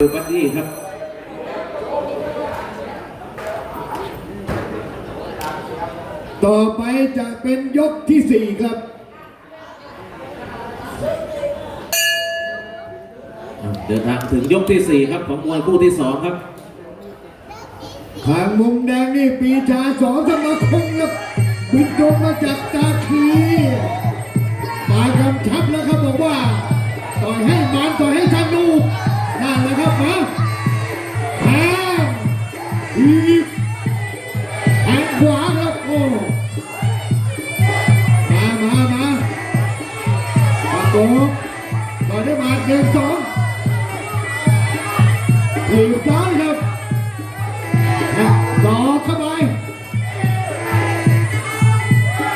คือบัดดี้ครับต่อไปจะเป็นยกที่สี่ครับ เดินทางถึงยกที่สี่ครับของมวยคู่ที่สองครับข้างมุมแดงนี่ปีชาสองสมาคมครับบินตรงมาจากตาคีปลายกำชับแล้วครับบอกว่า ต่อยให้มันต่อยให้ ขวาครับโอ้มามามาประกบต่อยได้มาเกมสองถีบซ้ายครับต่อเข้าไป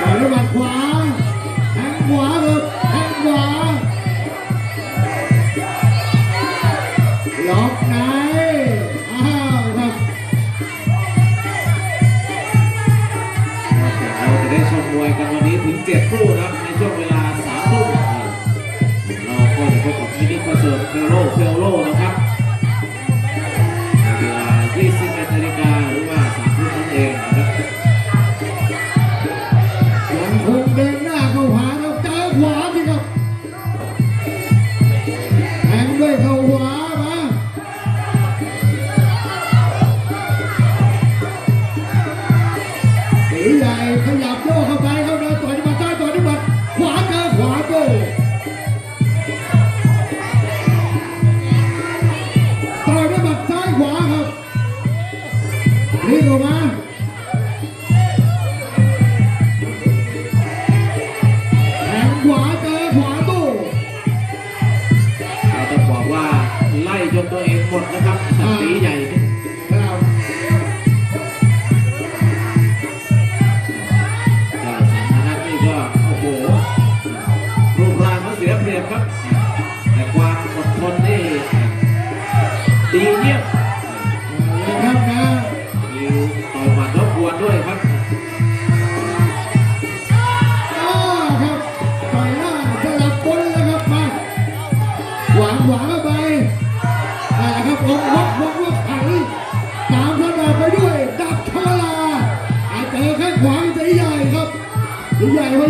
ต่อยด้วยหมัดขวาแทงขวาครับแทงขวาล็อกไหนอ้ มวยกันวันนี้ถึงเจ็ดคู่นะครับในช่วงเวลาสามทุ่มเราก็จะพบกับมินิคอนเสิร์ตเฟลโลเฟลโลนะครับเวลา21นาฬิกาหรือว่าสามทุ่มนั่นเองนะครับยังคงเดินหน้าเข้าหาเราเจอขวาสิครับแทงด้วยเข้าขวามาตีใหญ่ขยับ นี่ออกมแทงขวาเจอขวาตู้เราต้องบอกว่าไล่จนตัวเองหมดนะครับตีใหญ่ครับก็สามนัดนี่ก็โอ้โหรูปร่างเขาเสียเปรียบครับ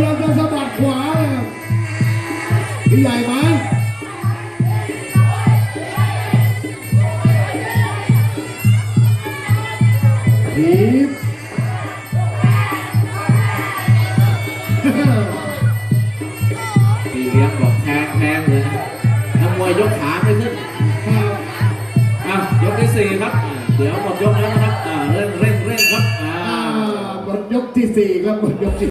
ยายามจะสะบัดขวานะครับตีใหญ่ไหมทีบพี่เลี้ยงบอกแทงแทงเลยนะนักมวยยกขาไม่ขึ้นครับอะยกที่สี่ครับอะเดี๋ยวหมดยกแล้วนะครับอะเร่งเร่งเร่งครับอ่าอ่าบทยกที่สี่ครับบทยกที่